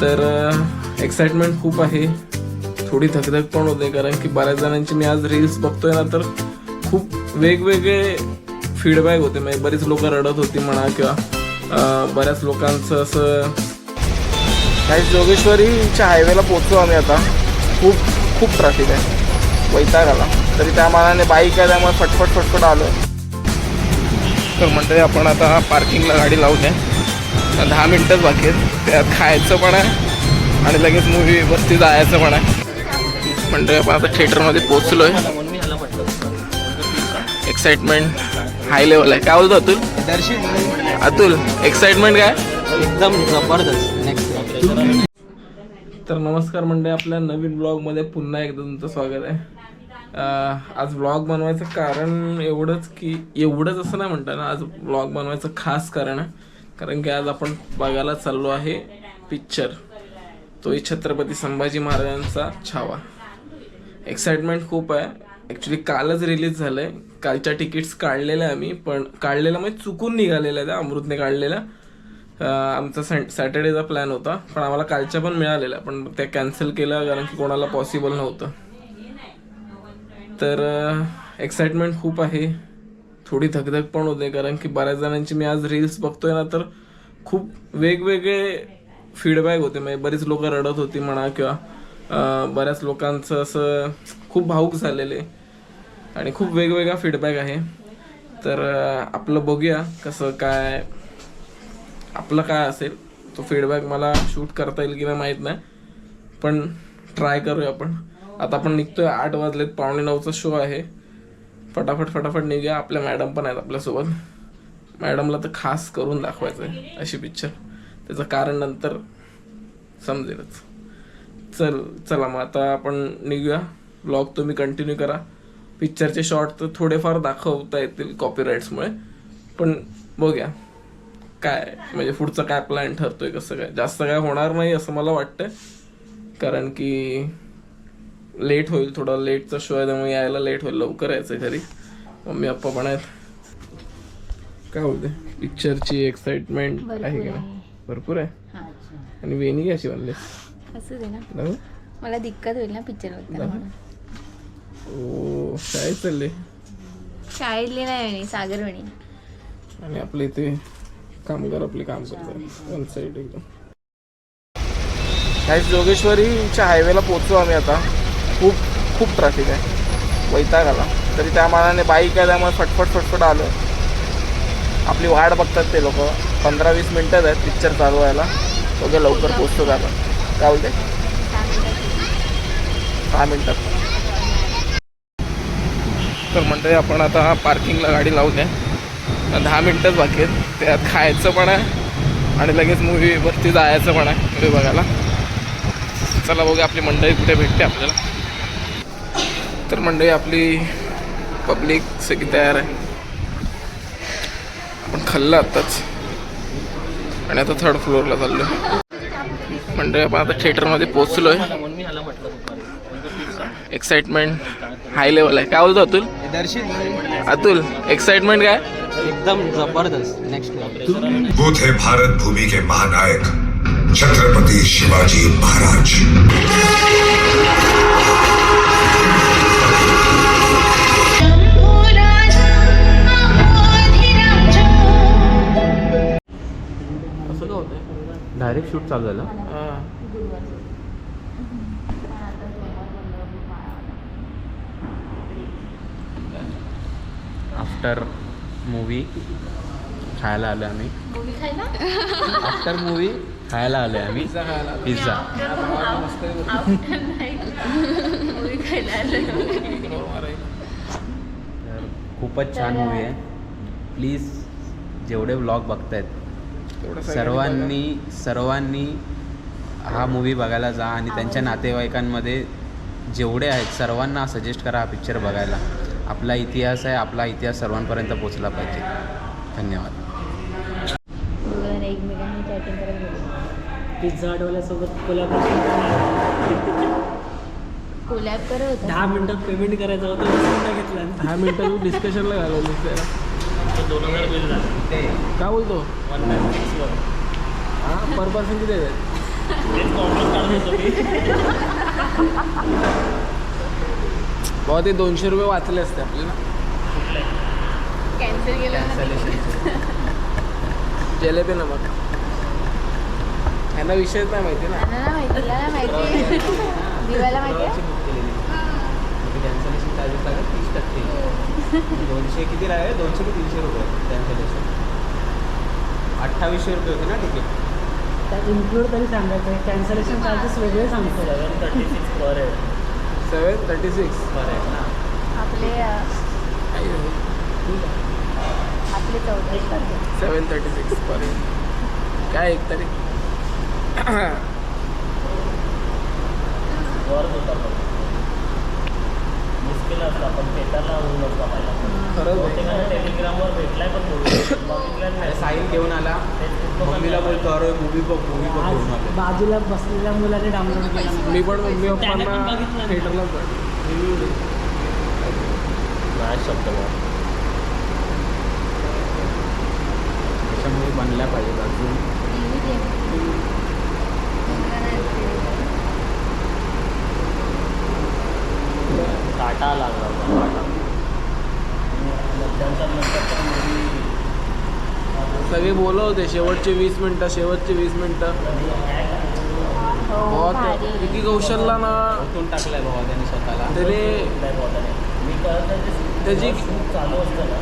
तर एक्साइटमेंट खूप आहे. थोडी थकधक पण होते कारण की बऱ्याच जणांची मी आज रील्स बघतोय ना तर खूप वेगवेगळे फीडबॅक होते. म्हणजे बरीच लोक रडत होती म्हणा किंवा बऱ्याच लोकांचं असं काही जोगेश्वरीच्या हायवेला पोहोचलो आम्ही आता. खूप खूप ट्रॅफिक आहे. वैताग आला तरी त्या मानाने बाईक आहे त्यामुळे फटफट फटफट आलो तर म्हणते आपण आता पार्किंगला गाडी लावू आहे. दहा मिनटंच बाकी आहेत. त्यात खायचं पण आहे आणि लगेच मूवी वरती जायचं पण आहे. म्हणतोय आपण आता थिएटरमध्ये पोचलोय एक्साइटमेंट हाय लेवल आहे. काय बोलतो अतुल? दर्शन अतुल एक्साइटमेंट काय? एकदम जबरदस्त. नेक्स्ट तर नमस्कार मंडळी आपल्या नवीन ब्लॉगमध्ये पुन्हा एकदा तुमचं स्वागत आहे. आज ब्लॉग बनवायचं कारण एवढंच की एवढंच असं नाही म्हणता ना आज ब्लॉग बनवायचं खास कारण आहे. कारण की आज आपण बघायला चाललो आहे पिक्चर. तोही छत्रपती संभाजी महाराजांचा छावा. एक्साइटमेंट खूप आहे. ॲक्च्युली कालच रिलीज झालं आहे कालच्या तिकीट्स काढलेल्या आम्ही पण काढलेल्या म्हणजे चुकून निघालेल्या त्या अमृतने काढलेल्या. आमचा सॅ सॅटर्डेचा प्लॅन होता पण आम्हाला कालच्या पण मिळालेल्या पण त्या कॅन्सल केल्या कारण की कोणाला पॉसिबल नव्हतं. तर एक्साइटमेंट खूप आहे. थोडी धकधक पण होते कारण की बऱ्याच जणांची मी आज रील्स बघतोय ना तर खूप वेगवेगळे फीडबॅक होते. म्हणजे बरीच लोक रडत होती म्हणा किंवा बऱ्याच लोकांचं असं खूप भाऊक झालेले आणि खूप वेगवेगळा फीडबॅक आहे. तर आपलं बघूया कसं काय आपलं काय असेल. तो फीडबॅक मला शूट करता येईल की नाही माहीत नाही. पण ट्राय करूया आपण. आता आपण निघतोय आठ वाजलेत पावणे नऊचा शो आहे. फटाफट फटाफट निघूया. आपल्या मॅडम पण आहेत आपल्यासोबत. मॅडमला तर खास करून दाखवायचं आहे अशी पिक्चर त्याचं कारण नंतर समजेलच. चल चला मग आता आपण निघूया. ब्लॉग तुम्ही कंटिन्यू करा. पिक्चरचे शॉर्ट तर थोडेफार दाखवता येतील कॉपीराईट्समुळे पण बघूया. काय म्हणजे पुढचं काय प्लॅन ठरतोय कसं काय? जास्त काय होणार नाही असं मला वाटतंय. कारण की लेट होईल थोडा लेटचा शो आहे त्यामुळे यायला लेट होईल. लवकर यायचं घरी. मम्मी पप्पा पण आहेत. काय बोलते? पिक्चरची एक्साइटमेंट आहे का नाही? भरपूर आहे? आणि वेणी कशी बनली? असू दे ना. मला दिक्कत होईल ना पिक्चर. ओ शाळेत चालले? शाळेतली नाही म्हणे सागरवणी आणि आपले इथे कामगार आपले काम करतात. वन साईड एकदम. काही जोगेश्वरीच्या हायवेला पोहोचलो आम्ही आता. खूप ट्रॅफिक आहे. वैताग आला तरी त्या मानाने बाईक आहे त्यामुळे फटफट फटफट आलो आपली वाट बघतात ते लोक. पंधरा वीस मिनटंच आहेत पिक्चर चालू व्हायला. बघा लवकर पोचतो आपण? काय बोलते? सहा मिनटात तर म्हणते आपण आता पार्किंगला गाडी लावू द्या दहा मिनटंच बाकी आहेत. त्यात खायचं पण आहे आणि लगेच मूवी वरती जायचं पण आहे. मूवी बघायला. चला बघूया आपली मंडळी कुठे भेटते आपल्याला. तर मंडळी आपली पब्लिक सगळी तयार आहे. आपण खाल्लं आत्ताच. आणि आता थर्ड फ्लोअरला चाललो मंडळी आपण आता थिएटरमध्ये पोचलो आहे एक्साइटमेंट हाय लेवल आहे. काय बोलतो अतुल? दर्शन अतुल एक्साइटमेंट काय? एकदम जबरदस्त. नेक्स्ट थे भारत भूमि के महानायक छत्रपति शिवाजी महाराज. डायरेक्ट शूट चालू झालं. हां. आफ्टर मूवी खायला आलो आम्ही. आफ्टर मूवी खायला आलो आम्ही. पिझ्झा खूपच छान मूवी आहे. प्लीज जेवढे व्लॉग बघतायत सर्वांनी सर्वांनी हा मूवी बघायला जा आणि त्यांच्या नातेवाईकांमध्ये जेवढे आहेत सर्वांना सजेस्ट करा हा पिक्चर बघायला. आपला इतिहास आहे आपला इतिहास सर्वांपर्यंत पोचला पाहिजे. धन्यवाद. पिझ्झा हटवाल्यासोबत कोलॅब करत होता. दहा मिनिटात पेमेंट करायचं होतं घेतलं दहा मिनिटं तू डिस्कशनला घालवलीस त्याला दोन हजार बिल झालं. काय बोलतो? वन नाईन सिक्स वन हां? पर पर्सन किती बाबा ते दोनशे रुपये वाचले असते आपल्याला. कॅन्सल केलं ना. नमक. यांना विषयच नाही माहिती ना. माहिती दिवायला? कॅन्सलेशन चार्जेस लागेल तीस टक्के दोनशे किती लागेल दोनशे की तीनशे रुपये कॅन्सलेशन अठ्ठावीसशे रुपये होते ना तिकीट. त्यात इन्क्लूड तरी सांगायचं आहे. कॅन्सलेशन चार्जेस वेगळे सांगतो सेवन थर्टी सिक्स पर सेवन थर्टी सिक्स बरं आहे ना. आपले आपले चौदा. सेवन थर्टी सिक्स पर्यंत काय एक तरी? मुश्किल असतं. पण पेटरला होऊन नसता आहे. टेलिग्रामवर भेटलाय पण बघितलं अरे साहिल घेऊन आला. मम्मीला बोलतो अरे मूवी बघ मूवी बघ बाजूला बसलेल्या मुलाने डाउनलोड केला मी पण मम्मी पप्पांना. थिएटरला रिव्ह्यू नाही. शब्द त्याच्यामुळे बनल्या पाहिजे अजून. काटा लागला. होता movie सगळे बोलत होते शेवटचे वीस मिनिटं शेवटचे वीस मिनिटं. हो विकी कौशलला ना. ओतून टाकलाय बाबा त्याने स्वतःला. त्याने. ते त्याची चालू असतं ना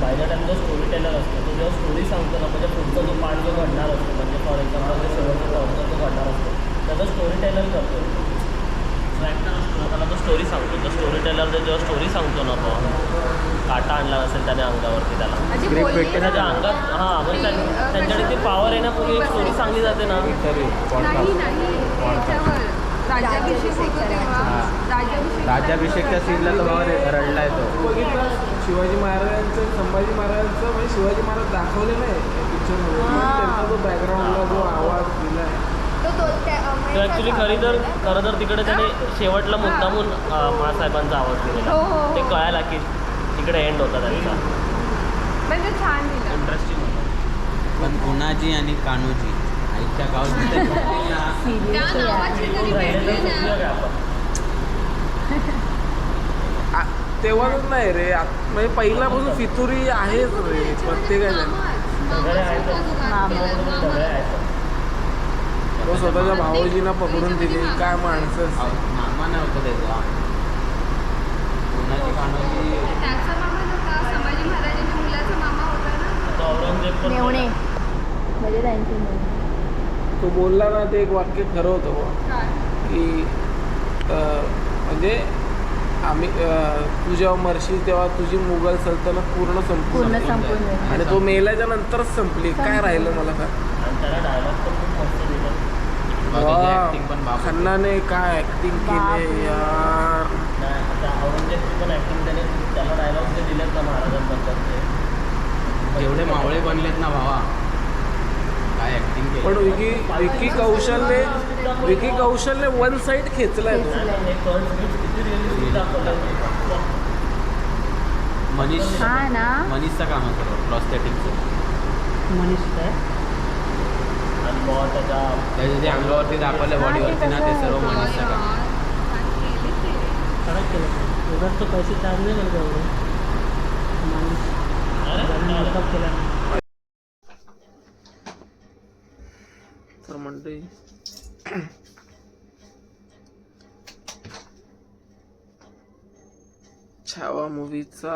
बाय द टाइम जो स्टोरी टेलर असतो तो जेव्हा स्टोरी सांगतो ना म्हणजे पुढचा जो पार्ट जो घडणार असतो म्हणजे फॉर एक्झाम्पल जो शेवटचा पार्ट जो घडणार असतो त्याचा स्टोरी टेलर करतो ॲक्टर असतो ना त्याला तो स्टोरी सांगतो तो स्टोरी टेलर जेव्हा स्टोरी सांगतो ना तो काटा आणला असेल त्याने अंगावरती त्याला. त्याच्या अंगात हां म्हणजे त्यां- त्यांच्याकडे ती पॉवर येण्यापूर्वी एक स्टोरी सांगली जाते ना. तरी राज्याभिषेकच्या सीनला तो बाबा रडलाय तो. शिवाजी महाराजांचं संभाजी महाराजांचं म्हणजे शिवाजी महाराज दाखवले नाही. पिक्चरमध्ये त्यांचा जो बॅकग्राऊंडला जो तो ॲक्च्युली खरी तर खरं तर तिकडे त्याने शेवटला मुद्दामून अं, महासाहेबांचा आवाज दिलेला ते कळायला की तिकडे एंड होता त्यांचा. इंटरेस्टिंग होता. पण गुणाजी आणि कान्होजी आईच्या गावात भेटले ना. तर आ- तेव्हाच नाही रे. आ- म्हणजे पहिल्यापासून फितुरी आहेच रे प्रत्येकाच्या. तो स्वतःच्या भावजींना पकडून दिली. काय माणसं. मामा नव्हतं त्याचा औरंगजेब म्हणजे त्यांची तो बोलला ना ते एक वाक्य खरं होतं बुवा. की म्हणजे आम्ही अं, तू जेव्हा मरशील तेव्हा तुझी मुघल सल्तनत पूर्ण संपून पूर्ण जाईल. संपून जाईल. आणि तो मेल्याच्या नंतरच संपली. काय राहिलं मला? काय खन्नाने काय ऍक्टिंग केले यार. आता औरंगजेबची पण ॲक्टिंग त्याने त्याला डायलॉग जे दिलेत ना महाराजांबद्दल ते जेवढे मावळे बनलेत ना भावा काय ऍक्टिंग पण केली विकी विकी कौशलने विकी कौशलने वन साइड खेचलाय तो. पण हे मनीष हा ना? मनीषचं काम आहे सर्व प्रॉस्थेटिकचं मनीष काय? त्याच्या त्याचे जे अंगावरती दाखवलं बॉडीवरती ना ते सर्व मनीषचं काम आहे. कडक केलं. उगाच तो पैसे चार्ज नाही करत एवढे. मेकअप केला. तर म्हणते छावा मूवीचा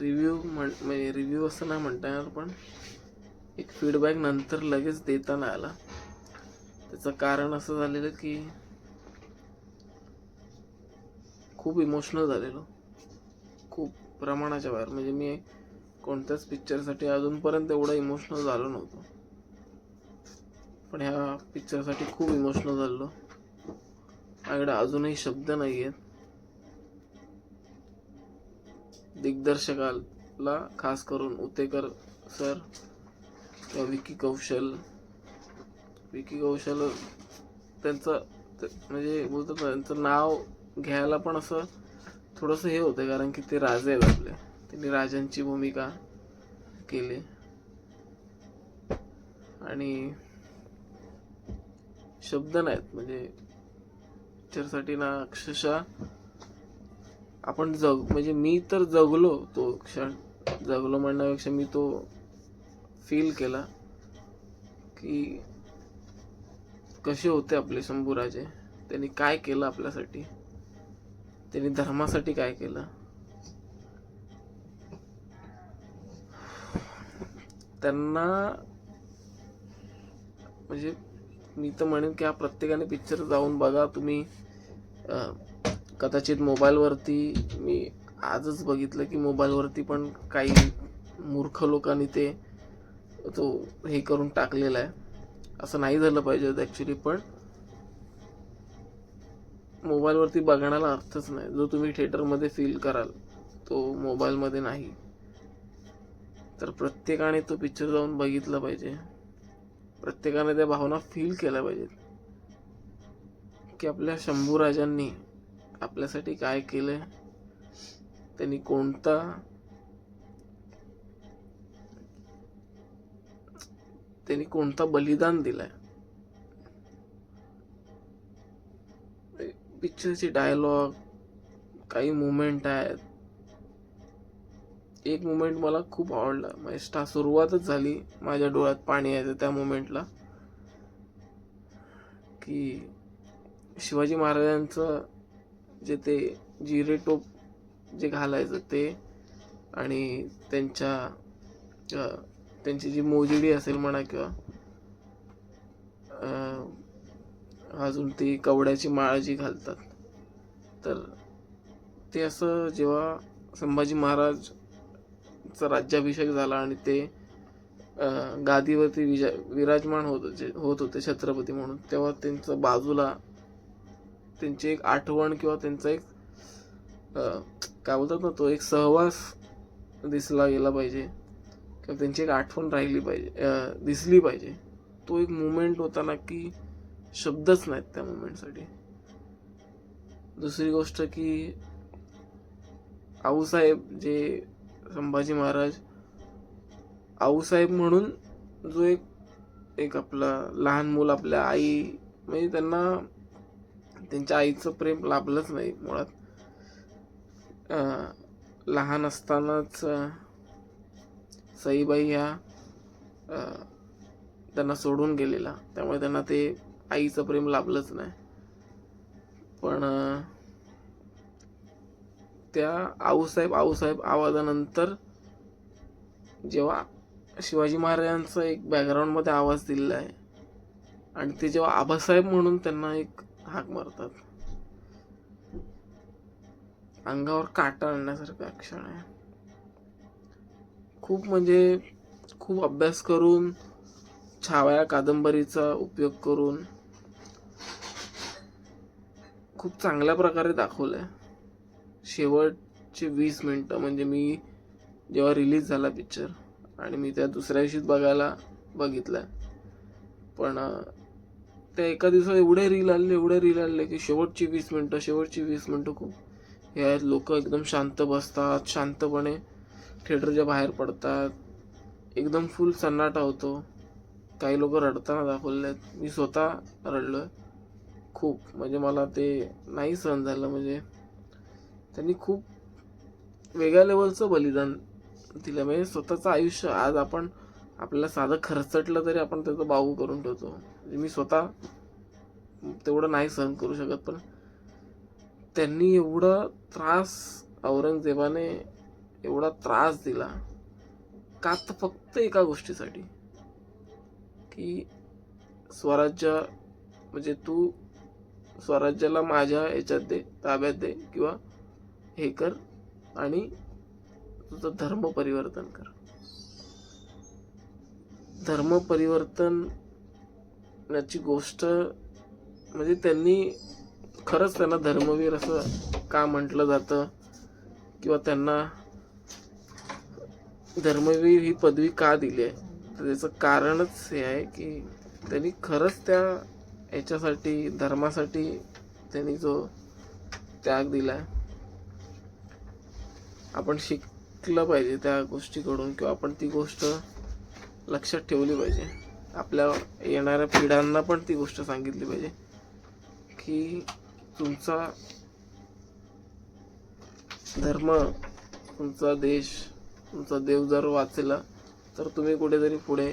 रिव्ह्यू म्हण म्हणजे रिव्ह्यू असं नाही म्हणता येणार पण एक फीडबॅक नंतर लगेच देताना आला. त्याचं कारण असं झालेलं की खूप इमोशनल झालेलो. खूप प्रमाणाच्या बाहेर. म्हणजे मी कोणत्याच पिक्चरसाठी अजूनपर्यंत एवढं इमोशनल झालो नव्हतो. पण ह्या पिक्चरसाठी खूप इमोशनल झालो माझ्याकडे अजूनही शब्द नाही आहेत दिग्दर्शकाला खास करून उतेकर सर किंवा विकी कौशल. विकी कौशल त्यांचं म्हणजे बोलतात त्यांचं नाव घ्यायला पण असं थोडंसं हे होतं कारण की ते राजे आहेत आपले. त्यांनी राजांची भूमिका केली. आणि शब्द नाहीत म्हणजे पिक्चरसाठी ना अक्षरशः आपण जग म्हणजे मी तर जगलो तो क्षण. जगलो म्हणण्यापेक्षा मी तो फील केला की कसे होते आपले शंभूराजे? त्यांनी काय केलं आपल्यासाठी? त्यांनी धर्मासाठी काय केलं? त्यांना म्हणजे मी तर म्हणेन की हा प्रत्येकाने पिक्चर जाऊन बघा. तुम्ही कदाचित मोबाईलवरती मी आजच बघितलं की मोबाईलवरती पण काही मूर्ख लोकांनी ते तो हे करून टाकलेला आहे. असं नाही झालं पाहिजे ॲक्च्युली पण मोबाईलवरती बघण्याला अर्थच नाही. जो तुम्ही थिएटरमध्ये फील कराल तो मोबाईलमध्ये नाही. तर प्रत्येकाने तो पिक्चर जाऊन बघितला पाहिजे. प्रत्येकाने त्या भावना फील केल्या पाहिजेत. की आपल्या शंभूराजांनी आपल्यासाठी काय केलंय? त्यांनी कोणता त्यांनी कोणता बलिदान दिलाय? पिक्चरचे डायलॉग काही मुमेंट आहेत. एक मुमेंट मला खूप आवडला. म्हणजे स्टा सुरुवातच झाली. माझ्या डोळ्यात पाणी यायचं त्या मुमेंटला की शिवाजी महाराजांचं जे ते जिरे टोप जे घालायचं ते आणि त्यांच्या त्यांची जी मोजडी असेल म्हणा किंवा अजून ती कवड्याची माळ जी घालतात तर ते असं जेव्हा संभाजी महाराजचा राज्याभिषेक झाला आणि ते गादीवरती विजा विराजमान होत होते होत होते छत्रपती म्हणून तेव्हा त्यांचं बाजूला त्यांची एक आठवण किंवा त्यांचा एक काय बोलतात ना तो एक सहवास दिसला गेला पाहिजे. किंवा त्यांची एक आठवण राहिली पाहिजे दिसली पाहिजे. तो एक मुमेंट होता ना की शब्दच नाहीत त्या मुमेंटसाठी दुसरी गोष्ट की आऊसाहेब जे संभाजी महाराज आऊसाहेब म्हणून जो एक एक आपला लहान मूल आपल्या आई म्हणजे त्यांना त्यांच्या आईचं प्रेम लाभलंच नाही मुळात. लहान असतानाच सईबाई ह्या त्यांना सोडून गेलेला. त्यामुळे त्यांना ते आईचं प्रेम लाभलंच नाही. पण त्या आऊसाहेब आऊसाहेब आवाजानंतर जेव्हा शिवाजी महाराजांचा एक बॅकग्राऊंडमध्ये आवाज दिलेला आहे आणि ते जेव्हा आबासाहेब म्हणून त्यांना एक हाक मारतात. अंगावर काटा आणण्यासारखा क्षण आहे. खूप म्हणजे खूप अभ्यास करून छावया कादंबरीचा उपयोग करून खूप चांगल्या प्रकारे दाखवलं आहे शेवटचे वीस मिनटं म्हणजे मी जेव्हा रिलीज झाला पिक्चर आणि मी त्या दुसऱ्या दिवशीच बघायला बघितलं पण त्या एका दिवसात एवढे रील आले एवढे रील आले की शेवटची वीस मिनटं शेवटची वीस मिनटं खूप हे आहेत. लोक एकदम शांत बसतात शांतपणे थिएटरच्या बाहेर पडतात. एकदम फुल सन्नाटा होतो. काही लोक रडताना दाखवले आहेत. मी स्वतः रडलो खूप. म्हणजे मला ते नाही सहन झालं. म्हणजे त्यांनी खूप वेगळ्या लेवलचं बलिदान दिलं. म्हणजे स्वतःचं आयुष्य आज आपण आपल्याला साधं खरचटलं तरी आपण त्याचं बाऊ करून ठेवतो. म्हणजे मी स्वतः तेवढं नाही सहन करू शकत. पण त्यांनी एवढा त्रास औरंगजेबाने एवढा त्रास दिला. का तर फक्त एका गोष्टीसाठी. की स्वराज्य म्हणजे तू स्वराज्याला माझ्या याच्यात दे ताब्यात दे किंवा हे कर आणि तुझं धर्म परिवर्तन कर. धर्म परिवर्तन याची गोष्ट म्हणजे त्यांनी खरंच त्यांना धर्मवीर असं का म्हटलं जातं? किंवा त्यांना धर्मवीर ही पदवी का दिली आहे? तर त्याचं कारणच हे आहे की त्यांनी खरंच त्या याच्यासाठी धर्मासाठी त्यांनी जो त्याग दिला आपण शिकलं पाहिजे त्या गोष्टीकडून किंवा आपण ती गोष्ट लक्षात ठेवली पाहिजे. आपल्या येणाऱ्या पिढ्यांना पण ती गोष्ट सांगितली पाहिजे की तुमचा धर्म तुमचा देश तुमचा देव जर वाचला तर तुम्ही कुठेतरी पुढे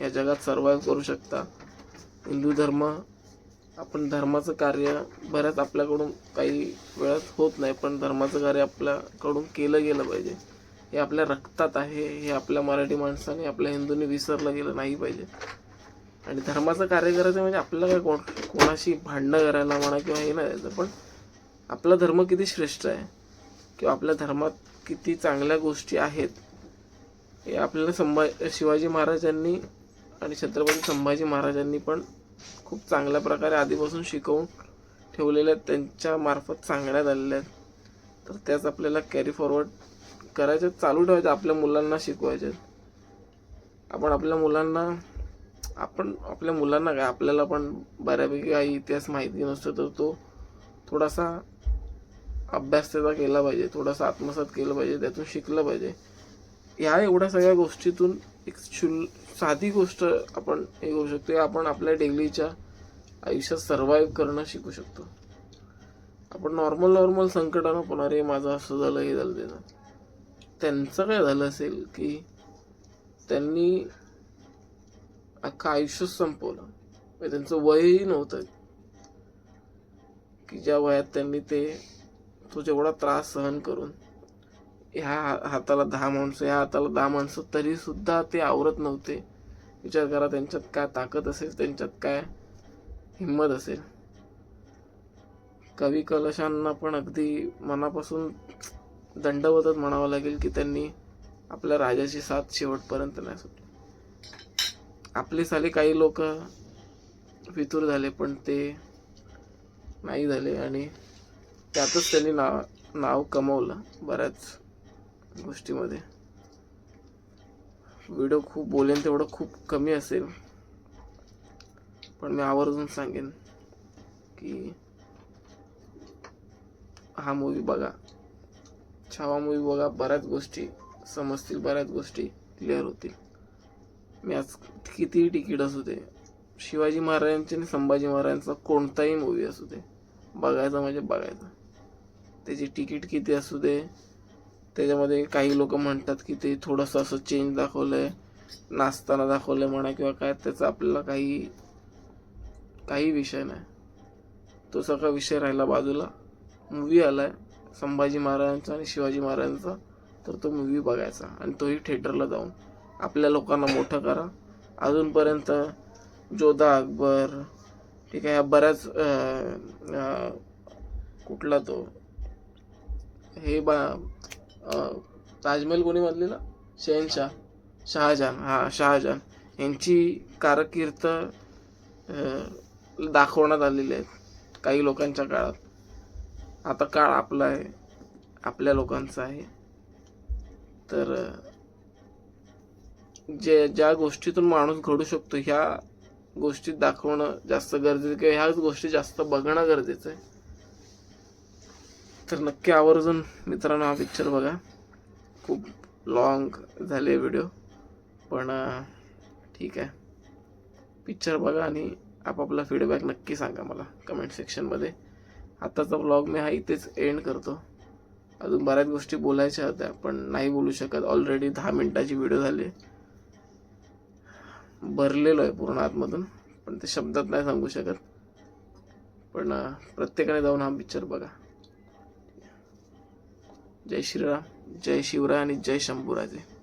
या जगात सर्वाईव्ह करू शकता. हिंदू धर्म आपण धर्माचं कार्य बऱ्याच आपल्याकडून काही वेळात होत नाही पण धर्माचं कार्य आपल्याकडून केलं गेलं पाहिजे. हे आपल्या रक्तात आहे हे आपल्या मराठी माणसाने आपल्या हिंदूंनी विसरलं गेलं नाही पाहिजे. आणि धर्माचं कार्य करायचं म्हणजे आपल्याला काय कोण कोणाशी भांडणं करायला म्हणा किंवा हे नाही द्यायचं पण आपला धर्म किती श्रेष्ठ आहे? किंवा आपल्या धर्मात किती चांगल्या गोष्टी आहेत हे आपल्याला संभा शिवाजी महाराजांनी आणि छत्रपती संभाजी महाराजांनी पण खूप चांगल्या प्रकारे आधीपासून शिकवून ठेवलेल्या आहेत त्यांच्या मार्फत सांगण्यात आलेल्या आहेत. तर त्याच आपल्याला कॅरी फॉरवर्ड करायचं चालू ठेवायचं आपल्या मुलांना शिकवायचे आपण आपल्या मुलांना आपण आपल्या मुलांना काय आपल्याला पण बऱ्यापैकी काही इतिहास माहिती नसतो तर तो थोडासा अभ्यास त्याचा केला पाहिजे थोडासा आत्मसात केलं पाहिजे त्यातून शिकलं पाहिजे. ह्या एवढ्या सगळ्या गोष्टीतून एक शुल साधी गोष्ट आपण हे करू शकतो आपण आपल्या डेलीच्या आयुष्यात सर्वाईव्ह करणं शिकू शकतो. आपण नॉर्मल नॉर्मल संकटानं पण अरे माझं असं झालं हे झालं ते झालं. त्यांचं काय झालं असेल की त्यांनी अख्खं आयुष्यच संपवलं. म्हणजे त्यांचं वयही नव्हतं. की ज्या वयात त्यांनी ते तो जेवढा त्रास सहन करून ह्या हा- हाताला दहा माणसं ह्या हाताला दहा माणसं तरी सुद्धा ते आवरत नव्हते. विचार करा त्यांच्यात काय ताकद असेल त्यांच्यात काय हिंमत असेल. कवी कलशांना पण अगदी मनापासून दंडवतच म्हणावं लागेल की त्यांनी आपल्या राजाची साथ शेवटपर्यंत नाही सुटली. आपले साले काही लोक फितूर झाले पण ते नाही झाले आणि त्यातच त्यांनी नाव नाव कमवलं बऱ्याच गोष्टीमध्ये. व्हिडिओ खूप बोलेन तेवढं खूप कमी असेल. पण मी आवर्जून सांगेन की हा मूवी बघा. छावा मूवी बघा बऱ्याच गोष्टी समजतील बऱ्याच गोष्टी क्लिअर होतील. मी आज कितीही तिकीट असू दे शिवाजी महाराजांचे आणि संभाजी महाराजांचा कोणताही मूवी असू दे बघायचा म्हणजे बघायचा. त्याची तिकीट किती असू दे त्याच्यामध्ये काही लोक म्हणतात की ते थोडंसं असं चेंज दाखवलं आहे नाचताना दाखवलं आहे म्हणा किंवा काय त्याचा आपल्याला काही काही विषय नाही. तो सगळा विषय राहिला बाजूला. मूवी आहे संभाजी महाराजांचा आणि शिवाजी महाराजांचा तर तो मूवी बघायचा आणि तोही थिएटरला जाऊन. आपल्या लोकांना मोठं करा. अजूनपर्यंत जोधा अकबर ठीक आहे ह्या बऱ्याच कुठला तो? हे बा ताजमहल कोणी बांधलेला? शहनशाह शहाजहान हा शहाजहान. यांची कारकीर्द दाखवण्यात आलेली आहेत काही लोकांच्या काळात. आता काळ आपला आहे आपल्या लोकांचा आहे. तर जे ज्या गोष्टीतून माणूस घडू शकतो ह्या गोष्टीत दाखवणं जास्त गरजेचं किंवा ह्याच गोष्टी जास्त बघणं गरजेचं आहे. तर नक्की आवर्जून मित्रांनो हा पिक्चर बघा. खूप लॉंग झाले व्हिडिओ पण ठीक आहे. पिक्चर बघा आणि आपापला फीडबॅक नक्की सांगा मला कमेंट सेक्शनमध्ये आत्ताचा ब्लॉग मी हा इथेच एंड करतो. अजून बऱ्याच गोष्टी बोलायच्या होत्या पण नाही बोलू शकत. ऑलरेडी दहा मिनिटाची व्हिडिओ झाली. भरलेलो आहे पूर्ण आतमधून पण ते शब्दात नाही सांगू शकत. पण प्रत्येकाने जाऊन हा पिक्चर बघा. जय श्रीराम जय शिवराय आणि जय शंभूराजे.